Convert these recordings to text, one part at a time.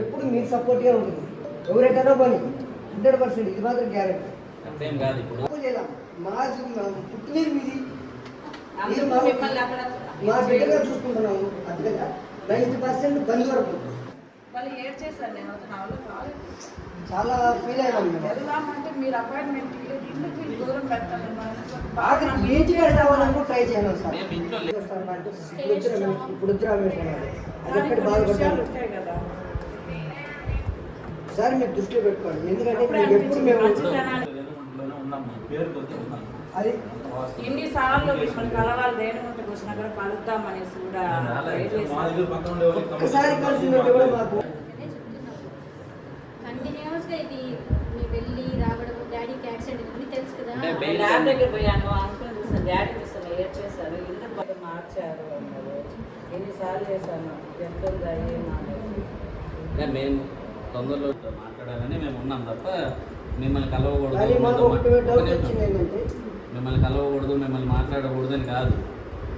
ఎప్పుడు మీకు సపోర్ట్గా ఉంటుంది. ఎవరైనా పని హండ్రెడ్ పర్సెంట్ ఇది మాత్రం గ్యారెంటీ అంతేం కాదు ఇప్పుడు. తప్పు చేయాలి? మా పుట్టినది మీది. మా బిడ్డగా చూసుకుంటున్నాము. అందుకని నైంటీ పర్సెంట్ బంద్ వరకు చాలా ఫీల్ అయ్యాం మేము వెళ్దామంటే మీరు అపాయింట్మెంట్ దూరం ట్రై చేయను సార్. ఇప్పుడు ఇప్పుడు బాధపడ్డాను ఉంటాయి కదా. సార్ మీరు దృష్టిలో పెట్టుకోండి. ఎందుకంటే మీరు ఎప్పుడు మేము అది ఎన్నిసార్లు మిమ్మల్ని కలవాలి దేనిగుంటకు వచ్చినా కూడా కలుద్దామనేసి కూడా ఒక్కసారి కలిసిందంటే కూడా మాకు. కంటిన్యూస్గా ఇది మీరు వెళ్ళి రావడం డాడీకి యాక్సిడెంట్ ఉంది తెలుసు కదా. ల్యాబ్ దగ్గర పోయాను అంకుల్ చూసాను డాడీ చూసాను ఏడ్ చేశారు? ఎందుకు పక్క మార్చారు అన్నారు. ఎన్నిసార్లు చేశాను? ఎంత ఉందా ఏమా మేము తొందరలో మాట్లాడాలని మేము ఉన్నాం తప్ప మిమ్మల్ని కలవకూడదు మిమ్మల్ని కలవకూడదు మిమ్మల్ని మాట్లాడకూడదు అని కాదు.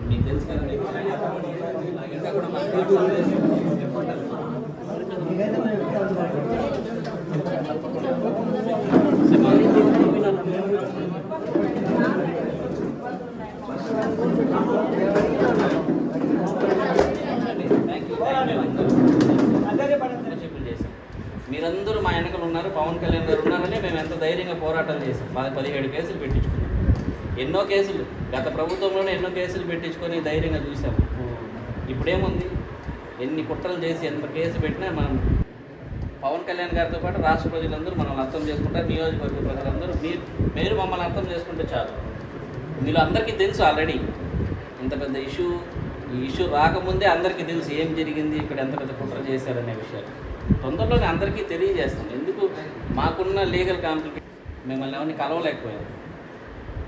మీకు తెలుసు కదా మీకు ఇంకా కూడా మాట్లాడుతుంది మీకైతే మేము ఎక్కడ ఉంటాం? మీరందరూ మా వెనకలు ఉన్నారు పవన్ కళ్యాణ్ గారు ఉన్నారని మేము ఎంత పోరాటం చేసాం పది పదిహేడు కేసులు పెట్టించుకున్నాం. ఎన్నో కేసులు గత ప్రభుత్వంలోనే ఎన్నో కేసులు పెట్టించుకొని ధైర్యంగా చూసాము ఇప్పుడేముంది? ఎన్ని కుట్రలు చేసి ఎంత కేసు పెట్టినా మనం పవన్ కళ్యాణ్ గారితో పాటు రాష్ట్ర ప్రజలందరూ మనం అర్థం చేసుకుంటారు. నియోజకవర్గ ప్రజలందరూ మీరు మీరు మమ్మల్ని అర్థం చేసుకుంటే చాలు. ఇందులో అందరికీ తెలుసు ఆల్రెడీ. ఇంత పెద్ద ఇష్యూ ఈ ఇష్యూ రాకముందే అందరికీ తెలుసు ఏం జరిగింది ఇక్కడ ఎంత పెద్ద కుట్ర చేశారనే విషయాలు. తొందరలోనే అందరికీ తెలియజేస్తాం. ఎందుకు? మాకున్న లీగల్ కాంప్లికేషన్ మిమ్మల్ని ఎవరిని కలవలేకపోయాం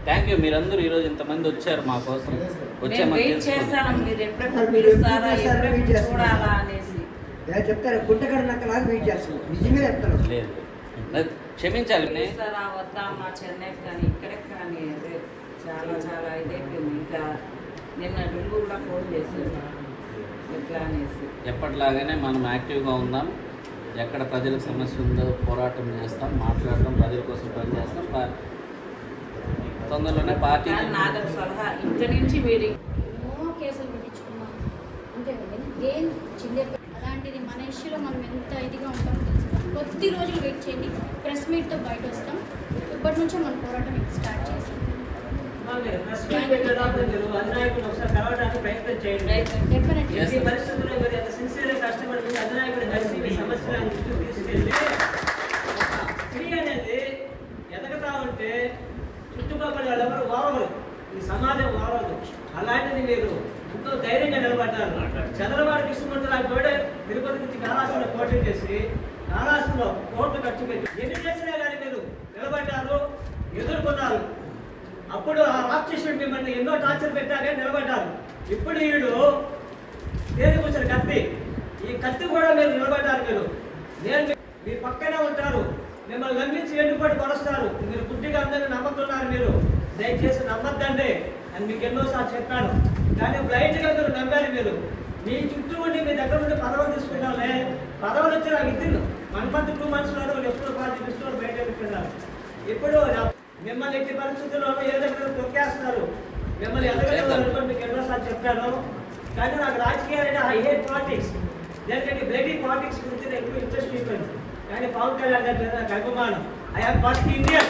థ్యాంక్ యూ మీరందరూ ఈరోజు ఇంతమంది వచ్చారు మా కోసం. ఇలా చెప్తారు వెయిట్ నిజమే చెప్తాను లేదు. క్షమించాలి. నే- పిలుస్తారా? వద్దా మా చెన్నై కానీ ఇక్కడే కానీ? అదే చాలా చాలా ఇదైపోయింది. ఇంకా నిన్న కూడా ఫోన్ చేశారు. ఎట్లా అనేసి. ఎప్పటిలాగానే మనం యాక్టివ్గా ఉందాం. ఎక్కడ ప్రజలకు సమస్య ఉందో పోరాటం చేస్తాం మాట్లాడతాం ప్రజల కోసం పనిచేస్తాం. తొందరలోనే పార్టీ కానీ సలహా. ఇక్కడి నుంచి మీరు ఎన్నో కేసులు పెట్టించుకున్నాం. అంతే కదండి చిన్న అలాంటిది మన ఇష్యూలో మనం ఎంత ఇదిగా ఉంటామో తెలుసు. కొద్ది రోజులు వెయిట్ చేయండి. ప్రెస్ మీట్తో బయట వస్తాం ఇప్పటి నుంచే మన పోరాటం స్టార్ట్ చేసాం ప్రెస్ మీట్ మీరు అధినాయకుడు ఒకసారి కలవడానికి ప్రయత్నం చేయండి. ఈ. పరిస్థితుల్లో మీరు ఎంత సిన్సియర్ కష్టపడి మీ అధినాయకుడు కలిసి మీ సమస్యలను దృష్టికి తీసుకెళ్ళి స్త్రీ అనేది ఎదగతా ఉంటే చుట్టుపక్కల వాళ్ళెవరు వారవరు. ఈ సమాజం వారవదు. అలాంటిది మీరు ఎంతో ధైర్యంగా నిలబడ్డారు. చంద్రబాబు కృష్ణమూర్తి లాంటి వాడే తిరుపతి నుంచి కాళాశ్రలో పోటీ చేసి కాళాశ్రలో కోట్లు ఖర్చు పెట్టి ఎన్ని చేసినా కానీ మీరు నిలబడ్డారు ఎదుర్కొన్నారు. అప్పుడు ఆ రాక్షసుడు మిమ్మల్ని ఎన్నో టార్చర్ పెట్టారే నిలబడ్డారు ఇప్పుడు వీడు దేని కూర్చున్న కత్తి. ఈ కత్తి కూడా మీరు నిలబడ్డారు మీరు. నేను మీ- పక్కనే ఉంటారు. మిమ్మల్ని నమ్మించి ఎండుపడి కొలుస్తారు మీరు గుడ్డిగా అందరినీ నమ్ముతున్నారు మీరు. దయచేసి నమ్మద్దండి అని మీకు ఎన్నోసార్లు చెప్పాను. కానీ బ్లైండ్గా మీరు నమ్మారు మీరు. మీ చుట్టూ ఉండి మీ దగ్గర ఉండి పదవులు తీసుకున్నాలే పదవులు వచ్చి నాకు ఇద్దరు వన్ మంత్ టూ మంత్స్లో ఎప్పుడు పార్టీ పిస్తున్నారు బయట పెట్టుకున్నారు ఇప్పుడు మిమ్మల్ని ఎట్టి పరిస్థితుల్లో మిమ్మల్ని ఎదగలేదు మీకు ఎన్నోసార్లు చెప్పాను. కానీ నాకు రాజకీయాలు అంటే ఐ హేట్ పాలిటిక్స్. ఎందుకంటే బ్లడీ పాలిటిక్స్ గురించి నేను ఎక్కువ ఇంట్రెస్ట్ చూపాను. కానీ పవన్ కళ్యాణ్ గారి మీద నాకు అభిమానం. ఐ హావ్ పార్టీ ఇండియా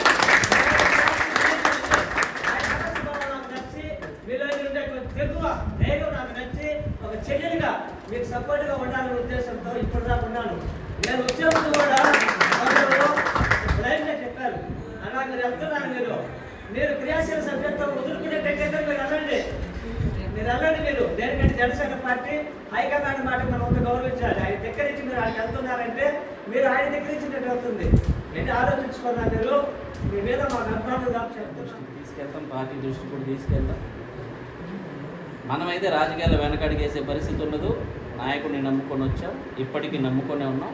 నాకు నచ్చి మీలో ఉండే తెగువ ధైర్యం నాకు నచ్చి ఒక చెల్లెలుగా మీకు సపోర్ట్గా ఉండాలనే ఉద్దేశంతో ఇప్పుడు దాకా ఉన్నాను నేను వచ్చే ముందు కూడా కొందరు లైన్గా చెప్పారు అలా మీరు వెళ్తున్నారు మీరు మీరు క్రియాశీల సభ్యత్వం వదులుకునే టెక్నికల్ మీరు వెళ్ళండి మీరు వెళ్ళండి మీరు దేనికంటే జనసేన పార్టీ హైకమాండ్ మాట మనం ఒక గౌరవించాలి. ఆయన దగ్గర నుంచి మీరు ఆయన వెళ్తున్నారంటే మీరు ఆయన దగ్గర నుంచి అవుతుంది ఏంటి ఆలోచించుకున్నా మీరు మీ మీద మాకు అభిమానులు కాబట్టి తీసుకెళ్తాం పార్టీ దృష్టి కూడా తీసుకెళ్తాం. మనమైతే రాజకీయాల్లో వెనకడిగేసే పరిస్థితి ఉండదు. నాయకుడిని నమ్ముకొని వచ్చాం. ఇప్పటికీ నమ్ముకొనే ఉన్నాం.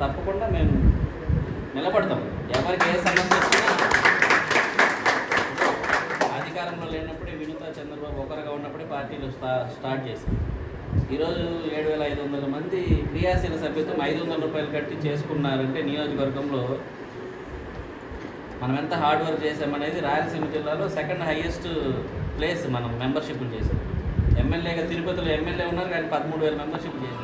తప్పకుండా మేము నిలబడతాం. ఎవరికి ఏ సమస్య వచ్చినా అధికారంలో లేనప్పుడే వినుత చంద్రబాబు ఒకరుగా ఉన్నప్పుడే పార్టీలు స్టా స్టార్ట్ చేశాం ఈరోజు ఏడు వేల ఐదు వందల మంది క్రియాశీల సభ్యత్వం ఐదు వందల రూపాయలు కట్టి చేసుకున్నారంటే నియోజకవర్గంలో మనం ఎంత హార్డ్ వర్క్ చేసామనేది రాయలసీమ జిల్లాలో సెకండ్ హైయెస్ట్ ప్లేస్ మనం మెంబర్షిప్లు చేసాం ఎమ్మెల్యేగా తిరుపతిలో ఎమ్మెల్యే ఉన్నారు కానీ పదమూడు వేల మెంబర్షిప్ చేసాం